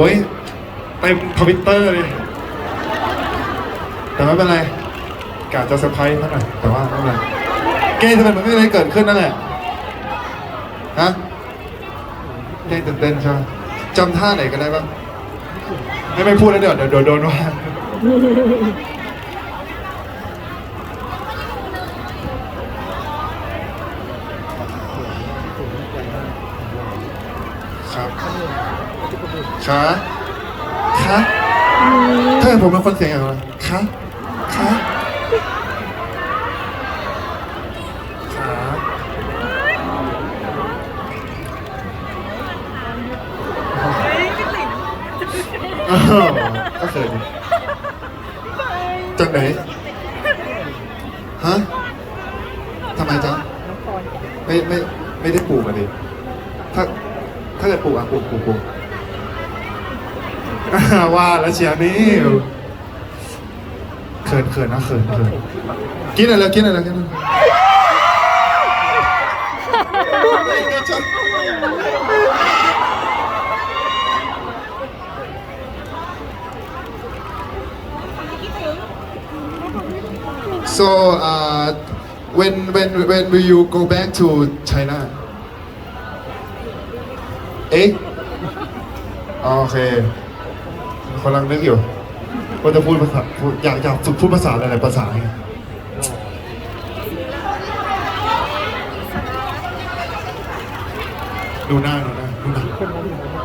โอ้ยเต็มทวิตเตอร์เลย แต่ไม่เป็นไรกาจะเซอร์ไพรส์เท่าไหร่แต่ว่าไม่เป็นไรเก้ทำไมมันไม่มีอะไรเกิดขึ้นนั่นแหละฮะเก้ตื่นเต้นใช่ไหมจำท่าไหนกันได้บ้างไม่ไม่พูดแล้วเดี๋ยวเดี๋ยวเดี๋ยวโดนว่าครับ ขาคะถ้าผมเป็นคนเสียงอย่างไรคะคะขาอ้าวก็เคยจากไหน ฮะทำไมจ๊ะ ไม่ไม่ไม่ได้ปลูกอะดิถ้าถ้าเกิดปลูกอะปลูกปลูกปลูก ว่าแล้วเชียร์นี่เขินเขินนะเขินเขินกินอะไรกินอะไรกินอะไรโ so uh when when when will you go back to China เอ๊ะโอเค กำลังนึกอยู่ว่าจะพูดภาษาพูดอยากอยากฝึกพูดภาษาหลายๆภาษาไงดูหน้าดูหน้าดูหน้า